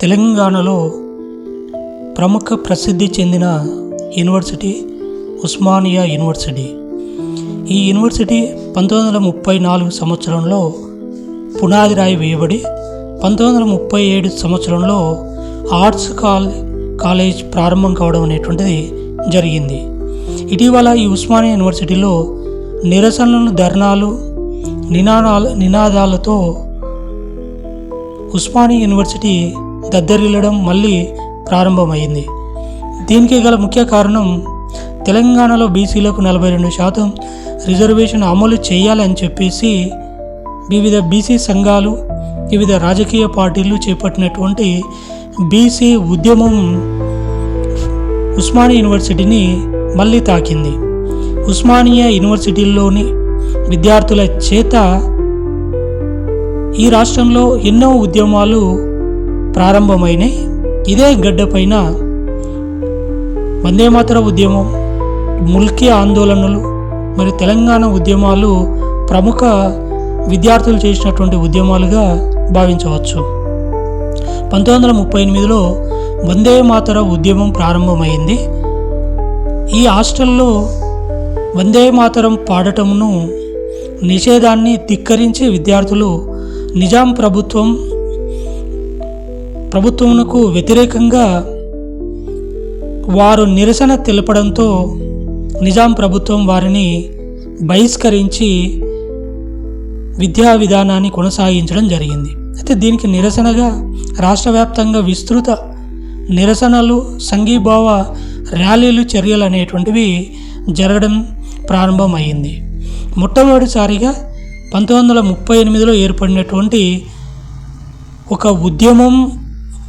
తెలంగాణలో ప్రముఖ ప్రసిద్ధి చెందిన యూనివర్సిటీ ఉస్మానియా యూనివర్సిటీ. ఈ యూనివర్సిటీ పంతొమ్మిది వందల ముప్పై నాలుగు సంవత్సరంలో పునాది రాయి వేయబడి పంతొమ్మిది వందల ముప్పై ఏడు సంవత్సరంలో ఆర్ట్స్ కాల్ కాలేజ్ ప్రారంభం కావడం అనేటువంటిది జరిగింది. ఇటీవల ఈ ఉస్మానియా యూనివర్సిటీలో నిరసనలు ధర్నాలు నినాదాల నినాదాలతో ఉస్మానియా యూనివర్సిటీ దద్దరిల్లడం మళ్ళీ ప్రారంభమైంది. దీనికి గల ముఖ్య కారణం తెలంగాణలో బీసీలకు నలభై రెండు శాతం రిజర్వేషన్ అమలు చేయాలని చెప్పేసి వివిధ బీసీ సంఘాలు వివిధ రాజకీయ పార్టీలు చేపట్టినటువంటి బీసీ ఉద్యమం ఉస్మానియా యూనివర్సిటీని మళ్ళీ తాకింది. ఉస్మానియా యూనివర్సిటీలోని విద్యార్థుల చేత ఈ రాష్ట్రంలో ఎన్నో ఉద్యమాలు ప్రారంభమైనాయి ఇదే గడ్డపైన వందేమాతర ఉద్యమం ముల్కీ ఆందోళనలు మరి తెలంగాణ ఉద్యమాలు ప్రముఖ విద్యార్థులు చేసినటువంటి ఉద్యమాలుగా భావించవచ్చు. పంతొమ్మిది వందల ముప్పై ఎనిమిదిలో వందే మాతర ఉద్యమం ప్రారంభమైంది. ఈ హాస్టల్లో వందే మాతరం పాడటమును నిషేధాన్ని ధిక్కరించి విద్యార్థులు నిజాం ప్రభుత్వం ప్రభుత్వమునకు వ్యతిరేకంగా వారు నిరసన తెలపడంతో నిజాం ప్రభుత్వం వారిని బహిష్కరించి విద్యా విధానాన్ని కొనసాగించడం జరిగింది. అయితే దీనికి నిరసనగా రాష్ట్ర వ్యాప్తంగా విస్తృత నిరసనలు సంఘీభావ ర్యాలీలు చర్యలు అనేటువంటివి జరగడం ప్రారంభమైంది. మొట్టమొదటిసారిగా పంతొమ్మిది వందల ముప్పై ఎనిమిదిలో ఏర్పడినటువంటి ఒక ఉద్యమం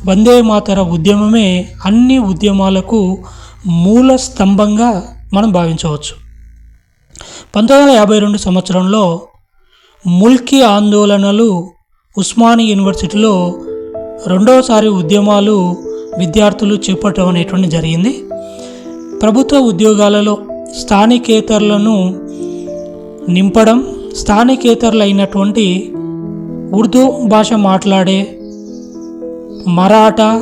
వందే మాతర ఉద్యమమే అన్ని ఉద్యమాలకు మూల స్తంభంగా మనం భావించవచ్చు. పంతొమ్మిది వందల యాభై రెండు సంవత్సరంలో ముల్కీ ఆందోళనలు ఉస్మాని యూనివర్సిటీలో రెండవసారి ఉద్యమాలు విద్యార్థులు చేపట్టడం అనేటువంటి జరిగింది. ప్రభుత్వ ఉద్యోగాలలో స్థానికేతరులను నింపడం స్థానికేతరులైనటువంటి ఉర్దూ భాష మాట్లాడే మరాఠా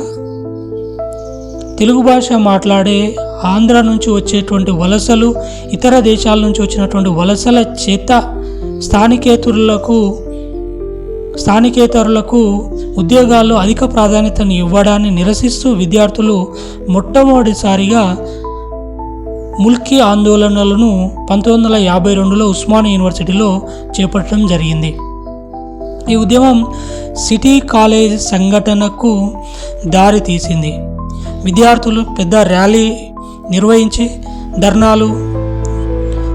తెలుగు భాష మాట్లాడే ఆంధ్ర నుంచి వచ్చేటువంటి వలసలు ఇతర దేశాల నుంచి వచ్చినటువంటి వలసల చేత స్థానికేతరులకు స్థానికేతరులకు ఉద్యోగాల్లో అధిక ప్రాధాన్యతను ఇవ్వడాన్ని నిరసిస్తూ విద్యార్థులు మొట్టమొదటిసారిగా ముల్కీ ఆందోళనలను పంతొమ్మిది వందల యాభై రెండులో ఉస్మానియా యూనివర్సిటీలో చేపట్టడం జరిగింది. ఈ ఉద్యమం సిటీ కాలేజ్ సంఘటనకు దారి తీసింది. విద్యార్థులు పెద్ద ర్యాలీ నిర్వహించి ధర్నాలు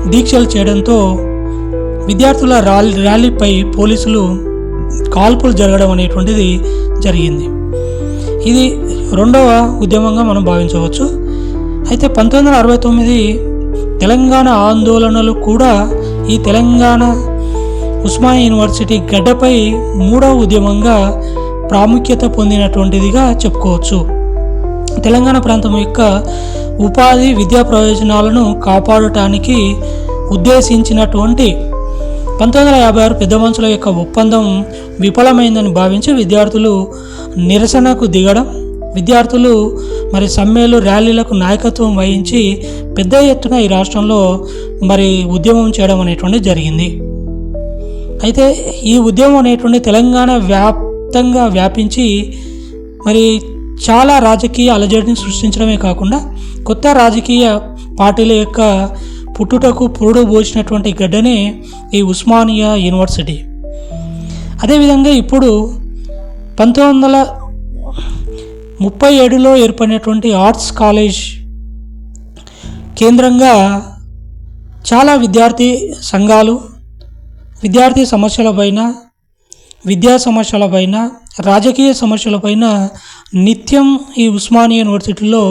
దీక్షలు చేయడంతో విద్యార్థుల ర్యాలీపై పోలీసులు కాల్పులు జరగడం అనేటువంటిది జరిగింది. ఇది రెండవ ఉద్యమంగా మనం భావించవచ్చు. అయితే పంతొమ్మిది వందల అరవై తొమ్మిది తెలంగాణ ఆందోళనలు కూడా ఈ తెలంగాణ ఉస్మానియా యూనివర్సిటీ గడ్డపై మూడవ ఉద్యమంగా ప్రాముఖ్యత పొందినటువంటిదిగా చెప్పుకోవచ్చు. తెలంగాణ ప్రాంతం యొక్క ఉపాధి విద్యా ప్రయోజనాలను కాపాడటానికి ఉద్దేశించినటువంటి పంతొమ్మిది వందల యాభై ఆరు పెద్ద మనుషుల యొక్క ఒప్పందం విఫలమైందని భావించి విద్యార్థులు నిరసనకు దిగడం విద్యార్థులు మరి సమ్మెలు ర్యాలీలకు నాయకత్వం వహించి పెద్ద ఎత్తున ఈ రాష్ట్రంలో మరి ఉద్యమం చేయడం అనేటువంటిది జరిగింది. అయితే ఈ ఉద్యమం అనేటువంటి తెలంగాణ వ్యాప్తంగా వ్యాపించి మరి చాలా రాజకీయ అలజడిని సృష్టించడమే కాకుండా కొత్త రాజకీయ పార్టీల యొక్క పుట్టుటకు పురుడు పోసినటువంటి గడ్డనే ఈ ఉస్మానియా యూనివర్సిటీ. అదేవిధంగా ఇప్పుడు పంతొమ్మిది వందల ముప్పై ఏడులో ఏర్పడినటువంటి ఆర్ట్స్ కాలేజ్ కేంద్రంగా చాలా విద్యార్థి సంఘాలు విద్యార్థి సమస్యలపైన విద్యా సమస్యలపైన రాజకీయ సమస్యలపైన నిత్యం ఈ ఉస్మానియా యూనివర్సిటీలో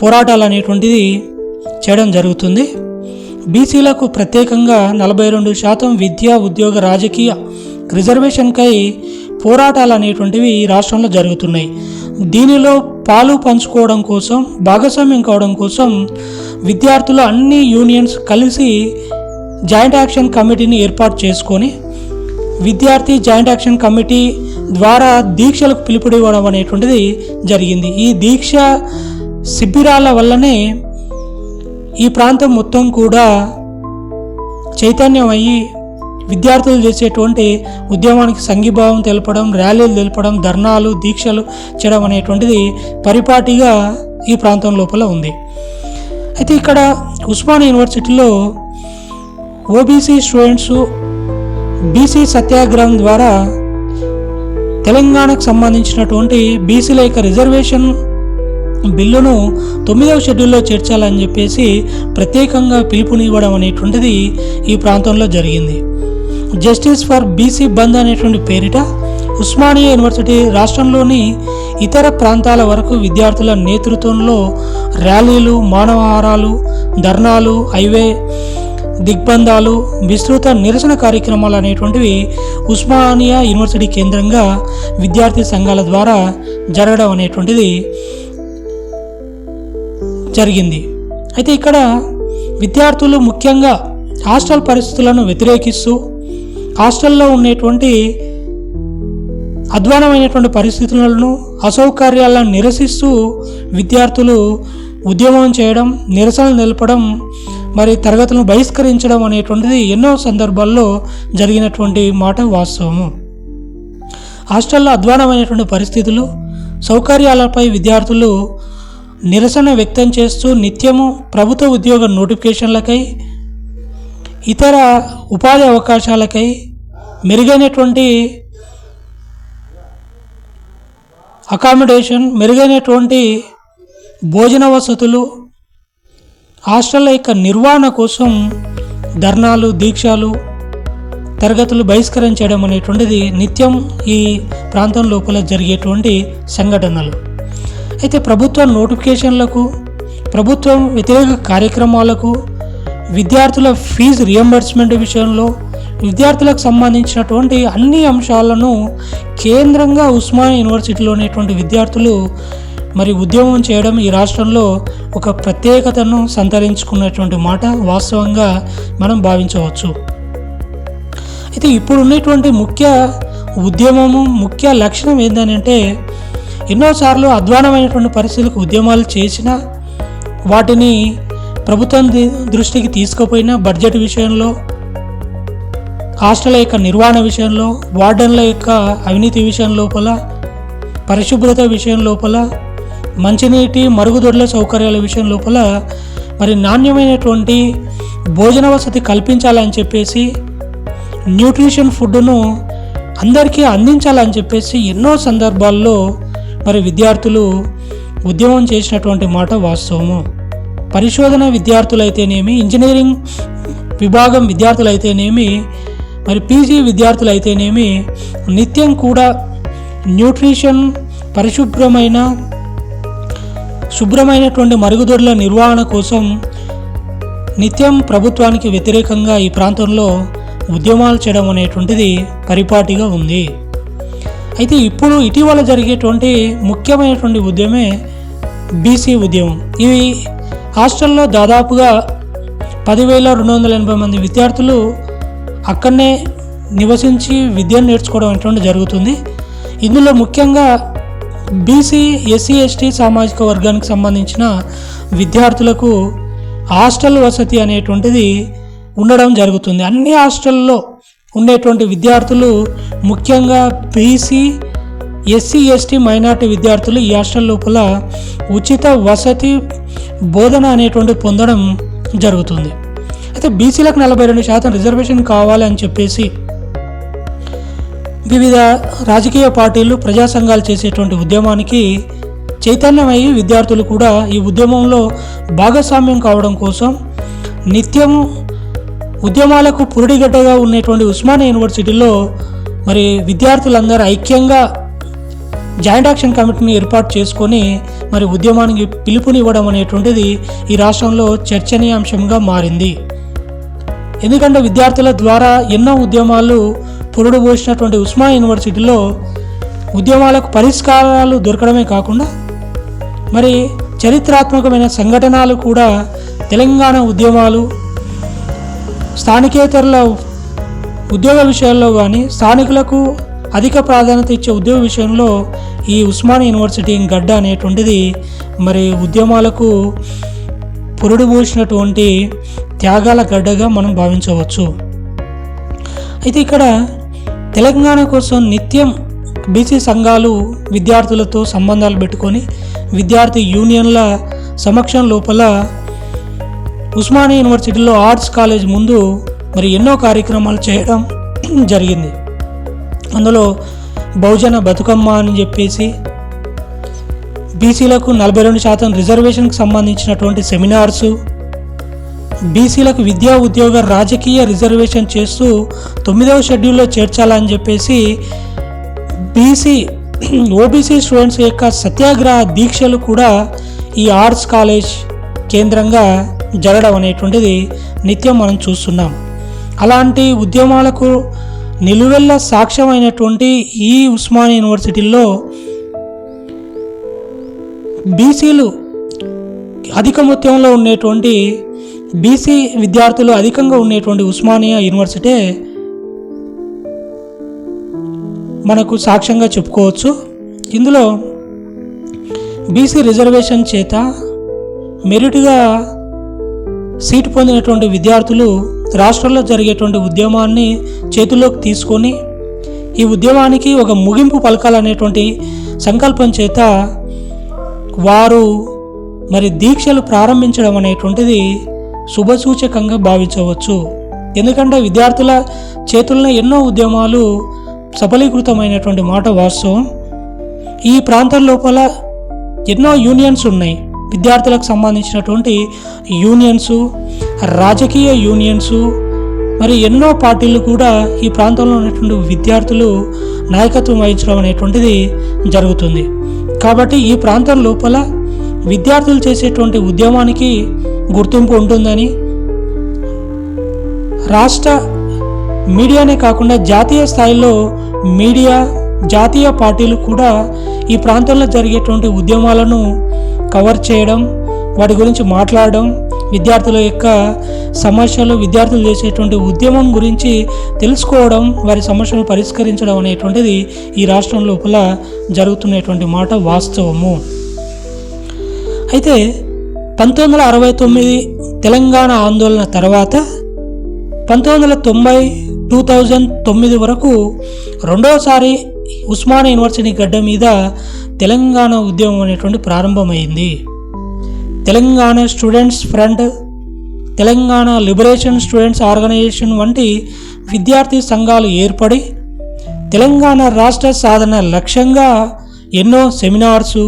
పోరాటాలు అనేటువంటిది చేయడం జరుగుతుంది. బీసీలకు ప్రత్యేకంగా నలభై రెండు శాతం విద్యా ఉద్యోగ రాజకీయ రిజర్వేషన్కై పోరాటాలు అనేటువంటివి ఈ రాష్ట్రంలో జరుగుతున్నాయి. దీనిలో పాలు పంచుకోవడం కోసం భాగస్వామ్యం కావడం కోసం విద్యార్థులు అన్ని యూనియన్స్ కలిసి జాయింట్ యాక్షన్ కమిటీని ఏర్పాటు చేసుకొని విద్యార్థి జాయింట్ యాక్షన్ కమిటీ ద్వారా దీక్షలకు పిలుపుడివ్వడం అనేటువంటిది జరిగింది. ఈ దీక్ష శిబిరాల వల్లనే ఈ ప్రాంతం మొత్తం కూడా చైతన్యం అయ్యి విద్యార్థులు చేసేటువంటి ఉద్యమానికి సంఘీభావం తెలపడం ర్యాలీలు తెలపడం ధర్నాలు దీక్షలు చేయడం అనేటువంటిది పరిపాటిగా ఈ ప్రాంతం లోపల ఉంది. అయితే ఇక్కడ ఉస్మాన్ యూనివర్సిటీలో ఓబీసీ స్టూడెంట్స్ బీసీ సత్యాగ్రహం ద్వారా తెలంగాణకు సంబంధించినటువంటి బీసీల యొక్క రిజర్వేషన్ బిల్లును తొమ్మిదవ షెడ్యూల్లో చేర్చాలని చెప్పేసి ప్రత్యేకంగా పిలుపునివ్వడం అనేటువంటిది ఈ ప్రాంతంలో జరిగింది. జస్టిస్ ఫర్ బీసీ బంద్ అనేటువంటి పేరిట ఉస్మానియా యూనివర్సిటీ రాష్ట్రంలోని ఇతర ప్రాంతాల వరకు విద్యార్థుల నేతృత్వంలో ర్యాలీలు మానవహారాలు ధర్నాలు హైవే దిగ్బంధాలు విస్తృత నిరసన కార్యక్రమాలు అనేటువంటివి ఉస్మానియా యూనివర్సిటీ కేంద్రంగా విద్యార్థి సంఘాల ద్వారా జరగడం అనేటువంటిది జరిగింది. అయితే ఇక్కడ విద్యార్థులు ముఖ్యంగా హాస్టల్ పరిస్థితులను వ్యతిరేకిస్తూ హాస్టల్లో ఉండేటువంటి అధ్వానమైనటువంటి పరిస్థితులను అసౌకర్యాలను నిరసిస్తూ విద్యార్థులు ఉద్యమం చేయడం నిరసనలు నిలపడం మరి తరగతులను బహిష్కరించడం అనేటువంటిది ఎన్నో సందర్భాల్లో జరిగినటువంటి మాట వాస్తవము. హాస్టల్లో అధ్వానమైనటువంటి పరిస్థితులు సౌకర్యాలపై విద్యార్థులు నిరసన వ్యక్తం చేస్తూ నిత్యము ప్రభుత్వ ఉద్యోగ నోటిఫికేషన్లకై ఇతర ఉపాధి అవకాశాలకై మెరుగైనటువంటి అకామిడేషన్ మెరుగైనటువంటి భోజన వసతులు హాస్టళ్ళ యొక్క నిర్వహణ కోసం ధర్నాలు దీక్షలు తరగతులు బహిష్కరించడం అనేటువంటిది నిత్యం ఈ ప్రాంతం లోపల జరిగేటువంటి సంఘటనలు. అయితే ప్రభుత్వ నోటిఫికేషన్లకు ప్రభుత్వం వ్యతిరేక కార్యక్రమాలకు విద్యార్థుల ఫీజు రియంబర్స్మెంట్ విషయంలో విద్యార్థులకు సంబంధించినటువంటి అన్ని అంశాలను కేంద్రంగా ఉస్మాన్ యూనివర్సిటీలో ఉన్నటువంటి విద్యార్థులు మరి ఉద్యమం చేయడం ఈ రాష్ట్రంలో ఒక ప్రత్యేకతను సంతరించుకున్నటువంటి మాట వాస్తవంగా మనం భావించవచ్చు. అయితే ఇప్పుడు ఉన్నటువంటి ముఖ్య ఉద్యమము ముఖ్య లక్షణం ఏంటంటే ఎన్నోసార్లు అధ్వానమైనటువంటి పరిస్థితులకు ఉద్యమాలు చేసినా వాటిని ప్రభుత్వం దృష్టికి తీసుకుపోయిన బడ్జెట్ విషయంలో హాస్టల్ యొక్క నిర్వహణ విషయంలో వార్డన్ల యొక్క అవినీతి విషయం లోపల పరిశుభ్రత విషయం లోపల మంచినీటి మరుగుదొడ్ల సౌకర్యాల విషయం లోపల మరి నాణ్యమైనటువంటి భోజన వసతి కల్పించాలని చెప్పేసి న్యూట్రిషన్ ఫుడ్ను అందరికీ అందించాలని చెప్పేసి ఎన్నో సందర్భాల్లో మరి విద్యార్థులు ఉద్యమం చేసినటువంటి మాట వాస్తవము. పరిశోధన విద్యార్థులైతేనేమి ఇంజనీరింగ్ విభాగం విద్యార్థులైతేనేమి మరి పీజీ విద్యార్థులైతేనేమి నిత్యం కూడా న్యూట్రిషన్ పరిశుభ్రమైన శుభ్రమైనటువంటి మరుగుదొడ్ల నిర్వహణ కోసం నిత్యం ప్రభుత్వానికి వ్యతిరేకంగా ఈ ప్రాంతంలో ఉద్యమాలు చేయడం అనేటువంటిది పరిపాటిగా ఉంది. అయితే ఇప్పుడు ఇటీవల జరిగేటువంటి ముఖ్యమైనటువంటి ఉద్యమే బీసీ ఉద్యమం. ఇవి హాస్టల్లో దాదాపుగా పదివేల రెండు వందల ఎనభై మంది విద్యార్థులు అక్కడనే నివసించి విద్యను నేర్చుకోవడం అనేటువంటి జరుగుతుంది. ఇందులో ముఖ్యంగా బీసీ ఎస్సీ ఎస్టీ సామాజిక వర్గానికి సంబంధించిన విద్యార్థులకు హాస్టల్ వసతి అనేటువంటిది ఉండడం జరుగుతుంది. అన్ని హాస్టల్లో ఉండేటువంటి విద్యార్థులు ముఖ్యంగా బీసీ ఎస్సీ ఎస్టీ మైనార్టీ విద్యార్థులు ఈ హాస్టల్ లోపల ఉచిత వసతి బోధన అనేటువంటి పొందడం జరుగుతుంది. అయితే బీసీలకు నలభై రెండు శాతం రిజర్వేషన్ కావాలి అని చెప్పేసి వివిధ రాజకీయ పార్టీలు ప్రజా సంఘాలు చేసేటువంటి ఉద్యమానికి చైతన్యమయ్యి విద్యార్థులు కూడా ఈ ఉద్యమంలో భాగస్వామ్యం కావడం కోసం నిత్యము ఉద్యమాలకు పురుడిగడ్డగా ఉన్నటువంటి ఉస్మానియా యూనివర్సిటీలో మరి విద్యార్థులందరూ ఐక్యంగా జాయింట్ యాక్షన్ కమిటీని ఏర్పాటు చేసుకొని మరి ఉద్యమానికి పిలుపునివ్వడం అనేటువంటిది ఈ రాష్ట్రంలో చర్చనీయాంశంగా మారింది. ఎందుకంటే విద్యార్థుల ద్వారా ఎన్నో ఉద్యమాలు పురుడు పోసినటువంటి ఉస్మా యూనివర్సిటీలో ఉద్యమాలకు పరిష్కారాలు దొరకడమే కాకుండా మరి చరిత్రాత్మకమైన సంఘటనలు కూడా తెలంగాణ ఉద్యమాలు స్థానికేతరుల ఉద్యోగ విషయాల్లో కానీ స్థానికులకు అధిక ప్రాధాన్యత ఇచ్చే ఉద్యోగ విషయంలో ఈ ఉస్మాన్ యూనివర్సిటీ గడ్డ అనేటువంటిది మరి ఉద్యమాలకు పురుడు పోసినటువంటి త్యాగాల గడ్డగా మనం భావించవచ్చు. అయితే ఇక్కడ తెలంగాణ కోసం నిత్యం బీసీ సంఘాలు విద్యార్థులతో సంబంధాలు పెట్టుకొని విద్యార్థి యూనియన్ల సమక్షం లోపల ఉస్మానియా యూనివర్సిటీలో ఆర్ట్స్ కాలేజ్ ముందు మరి ఎన్నో కార్యక్రమాలు చేయడం జరిగింది. అందులో బహుజన బతుకమ్మ అని చెప్పేసి బీసీలకు నలభై రెండు శాతం రిజర్వేషన్కి సంబంధించినటువంటి సెమినార్సు బీసీలకు విద్యా ఉద్యోగ రాజకీయ రిజర్వేషన్ చేస్తూ తొమ్మిదవ షెడ్యూల్లో చేర్చాలని చెప్పేసి బీసీ ఓబీసీ స్టూడెంట్స్ యొక్క సత్యాగ్రహ దీక్షలు కూడా ఈ ఆర్ట్స్ కాలేజ్ కేంద్రంగా జరగడం అనేటువంటిది నిత్యం మనం చూస్తున్నాం. అలాంటి ఉద్యమాలకు నిలువెల్ల సాక్ష్యమైనటువంటి ఈ ఉస్మాన్ యూనివర్సిటీలో బీసీలు అధిక మొత్తంలో ఉండేటువంటి బీసీ విద్యార్థులు అధికంగా ఉండేటువంటి ఉస్మానియా యూనివర్సిటీ మనకు సాక్ష్యంగా చెప్పుకోవచ్చు. ఇందులో బీసీ రిజర్వేషన్ చేత మెరిట్గా సీటు పొందినటువంటి విద్యార్థులు రాష్ట్రంలో జరిగేటువంటి ఉద్యమాన్ని చేతుల్లోకి తీసుకొని ఈ ఉద్యమానికి ఒక ముగింపు పలకాలనేటువంటి సంకల్పం చేత వారు మరి దీక్షలు ప్రారంభించడం అనేటువంటిది శుభసూచకంగా భావించవచ్చు. ఎందుకంటే విద్యార్థుల చేతుల్లో ఎన్నో ఉద్యమాలు సఫలీకృతమైనటువంటి మాట వాస్తవం. ఈ ప్రాంతం లోపల ఎన్నో యూనియన్స్ ఉన్నాయి. విద్యార్థులకు సంబంధించినటువంటి యూనియన్స్ రాజకీయ యూనియన్స్ మరి ఎన్నో పార్టీలు కూడా ఈ ప్రాంతంలో ఉన్నటువంటి విద్యార్థులు నాయకత్వం వహించడం అనేటువంటిది జరుగుతుంది. కాబట్టి ఈ ప్రాంతం లోపల విద్యార్థులు చేసేటువంటి ఉద్యమానికి గుర్తింపు ఉంటుందని. రాష్ట్ర మీడియానే కాకుండా జాతీయ స్థాయిలో మీడియా జాతీయ పార్టీలు కూడా ఈ ప్రాంతంలో జరిగేటువంటి ఉద్యమాలను కవర్ చేయడం వాటి గురించి మాట్లాడడం విద్యార్థుల యొక్క సమస్యలు విద్యార్థులు చేసేటువంటి ఉద్యమం గురించి తెలుసుకోవడం వారి సమస్యలను పరిష్కరించడం అనేటువంటిది ఈ రాష్ట్రం లోపల జరుగుతున్నటువంటి మాట వాస్తవము. అయితే పంతొమ్మిది వందల అరవై తొమ్మిది తెలంగాణ ఆందోళన తర్వాత పంతొమ్మిది వందల తొంభై టూ థౌజండ్ తొమ్మిది వరకు రెండవసారి ఉస్మానియా యూనివర్సిటీ గడ్డ మీద తెలంగాణ ఉద్యమం అనేటువంటి ప్రారంభమైంది. Telangana students front Telangana liberation students organisation వంటి విద్యార్థి సంఘాలు ఏర్పడి తెలంగాణ రాష్ట్ర సాధన లక్ష్యంగా ఎన్నో సెమినార్సు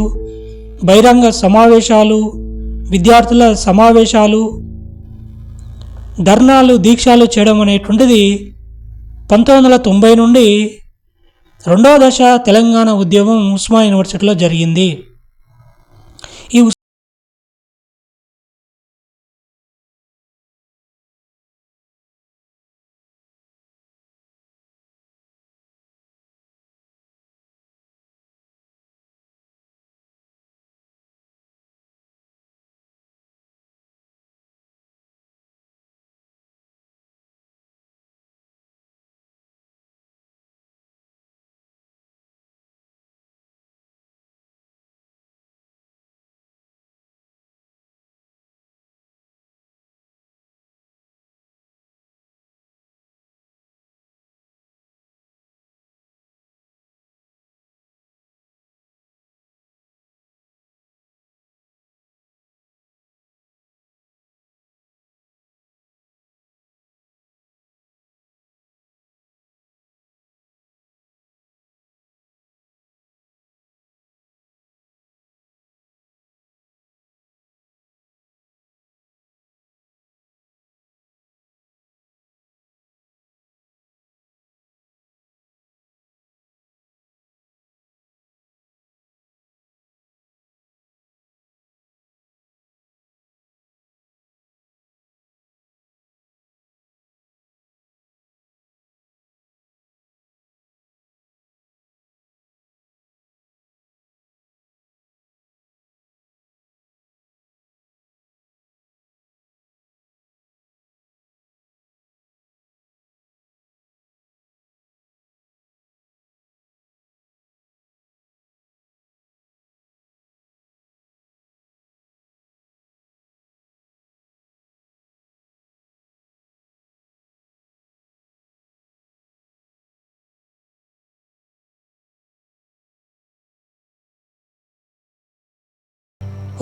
బహిరంగ సమావేశాలు విద్యార్థుల సమావేశాలు ధర్నాలు దీక్షలు చేయడం అనేటువంటిది పంతొమ్మిది వందల తొంభై నుండి రెండవ దశ తెలంగాణ ఉద్యమం ఉస్మా యూనివర్సిటీలో జరిగింది.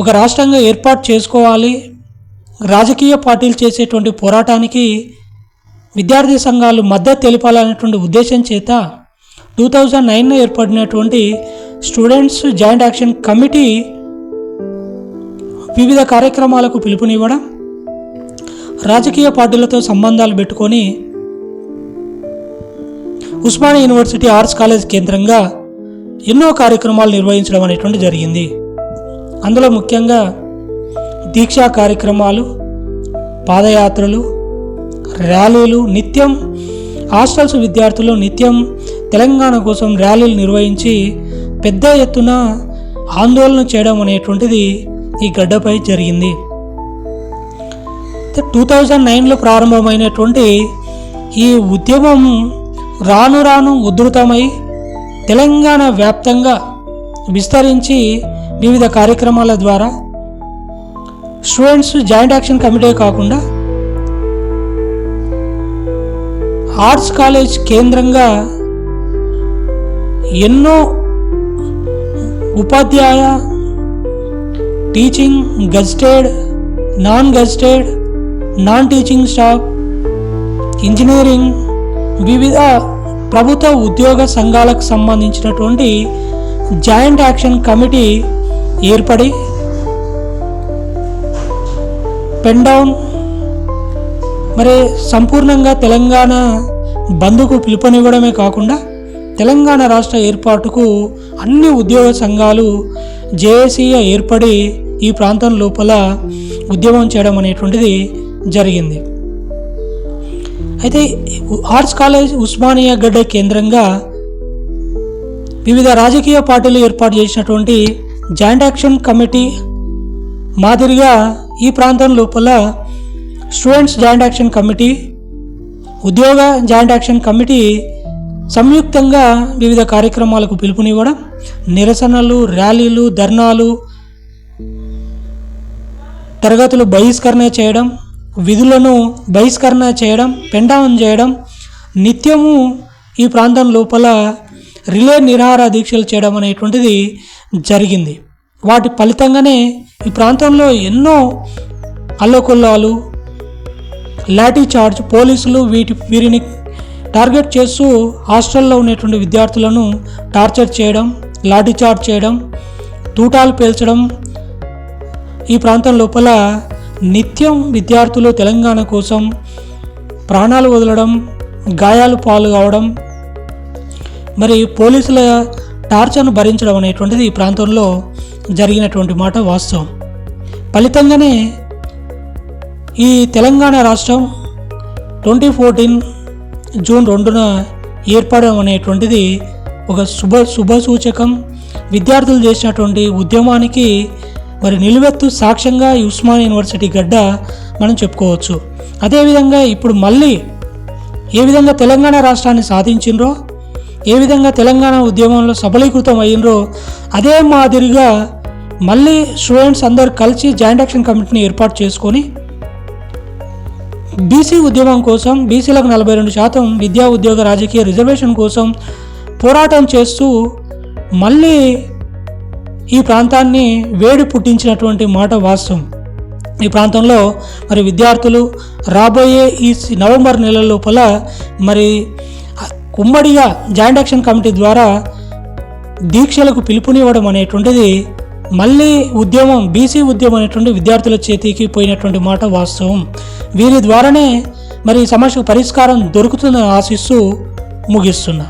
ఒక రాష్ట్రంగా ఏర్పాటు చేసుకోవాలి. రాజకీయ పార్టీలు చేసేటువంటి పోరాటానికి విద్యార్థి సంఘాలు మద్దతు తెలిపాలనేటువంటి ఉద్దేశం చేత టూ థౌజండ్ నైన్లో ఏర్పడినటువంటి స్టూడెంట్స్ జాయింట్ యాక్షన్ కమిటీ వివిధ కార్యక్రమాలకు పిలుపునివ్వడం రాజకీయ పార్టీలతో సంబంధాలు పెట్టుకొని ఉస్మానియా యూనివర్సిటీ ఆర్ట్స్ కాలేజ్ కేంద్రంగా ఎన్నో కార్యక్రమాలు నిర్వహించడం అనేటువంటి జరిగింది. అందులో ముఖ్యంగా దీక్షా కార్యక్రమాలు పాదయాత్రలు ర్యాలీలు నిత్యం హాస్టల్స్ విద్యార్థులు నిత్యం తెలంగాణ కోసం ర్యాలీలు నిర్వహించి పెద్ద ఎత్తున ఆందోళన చేయడం అనేటువంటిది ఈ గడ్డపై జరిగింది. టూ థౌజండ్ నైన్లో ప్రారంభమైనటువంటి ఈ ఉద్యమం రాను రాను ఉధృతమై తెలంగాణ వ్యాప్తంగా విస్తరించి వివిధ కార్యక్రమాల ద్వారా స్టూడెంట్స్ జాయింట్ యాక్షన్ కమిటీ కాకుండా ఆర్ట్స్ కాలేజ్ కేంద్రంగా ఎన్నో ఉపాధ్యాయ teaching gazetted non gazetted non teaching staff engineering వివిధ ప్రభుత్వ ఉద్యోగ సంఘాలకు సంబంధించినటువంటి జాయింట్ యాక్షన్ కమిటీ ఏర్పడి పెండౌన్ మరి సంపూర్ణంగా తెలంగాణ బంద్కు పిలుపునివ్వడమే కాకుండా తెలంగాణ రాష్ట్ర ఏర్పాటుకు అన్ని ఉద్యోగ సంఘాలు జేఏసీగా ఏర్పడి ఈ ప్రాంతం లోపల ఉద్యమం చేయడం అనేటువంటిది జరిగింది. అయితే ఆర్ట్స్ కాలేజ్ ఉస్మానియా గడ్డ కేంద్రంగా వివిధ రాజకీయ పార్టీలు ఏర్పాటు చేసినటువంటి జాయింట్ యాక్షన్ కమిటీ మాదిరిగా ఈ ప్రాంతం లోపల స్టూడెంట్స్ జాయింట్ యాక్షన్ కమిటీ ఉద్యోగ జాయింట్ యాక్షన్ కమిటీ సంయుక్తంగా వివిధ కార్యక్రమాలకు పిలుపునివ్వడం నిరసనలు ర్యాలీలు ధర్నాలు తరగతులు బహిష్కరణ చేయడం విధులను బహిష్కరణ చేయడం పెండౌన్ చేయడం నిత్యము ఈ ప్రాంతం లోపల రిలే నిరాహార దీక్షలు చేయడం అనేటువంటిది జరిగింది. వాటి ఫలితంగానే ఈ ప్రాంతంలో ఎన్నో అల్లకొల్లాలు లాఠీ చార్జ్ పోలీసులు వీటి వీరిని టార్గెట్ చేస్తూ హాస్టల్లో ఉన్నటువంటి విద్యార్థులను టార్చర్ చేయడం లాఠీ చార్జ్ చేయడం తూటాలు పేల్చడం ఈ ప్రాంతం లోపల నిత్యం విద్యార్థులు తెలంగాణ కోసం ప్రాణాలు వదలడం గాయాలు పాలు కావడం మరి పోలీసుల టార్చర్ను భరించడం అనేటువంటిది ఈ ప్రాంతంలో జరిగినటువంటి మాట వాస్తవం. ఫలితంగానే ఈ తెలంగాణ రాష్ట్రం ట్వంటీ ఫోర్టీన్ జూన్ రెండున ఏర్పడడం అనేటువంటిది ఒక శుభ శుభ సూచకం విద్యార్థులు చేసినటువంటి ఉద్యమానికి మరి నిలువెత్తు సాక్ష్యంగా ఈ ఉస్మాన్ యూనివర్సిటీ గడ్డ మనం చెప్పుకోవచ్చు. అదేవిధంగా ఇప్పుడు మళ్ళీ ఏ విధంగా తెలంగాణ రాష్ట్రాన్ని సాధించిండ్రో ఏ విధంగా తెలంగాణ ఉద్యమంలో సబలీకృతం అయ్యిండ్రో అదే మాదిరిగా మళ్ళీ స్టూడెంట్స్ అందరు కలిసి జాయింట్ యాక్షన్ కమిటీని ఏర్పాటు చేసుకొని బీసీ ఉద్యమం కోసం బీసీలకు నలభై రెండు శాతం విద్యా ఉద్యోగ రాజకీయ రిజర్వేషన్ కోసం పోరాటం చేస్తూ మళ్ళీ ఈ ప్రాంతాన్ని వేడి పుట్టించినటువంటి మాట వాస్తవం. ఈ ప్రాంతంలో మరి విద్యార్థులు రాబోయే ఈ సి- నవంబర్ నెల లోపల మరి ఉమ్మడిగా జాయింట్ యాక్షన్ కమిటీ ద్వారా దీక్షలకు పిలుపునివ్వడం అనేటువంటిది మళ్ళీ ఉద్యమం బీసీ ఉద్యమం అనేటువంటి విద్యార్థుల చేతికి పోయినటువంటి మాట వాస్తవం. వీరి ద్వారానే మరి సమస్యకు పరిష్కారం దొరుకుతుందని ఆశిస్తూ ముగిస్తున్నా.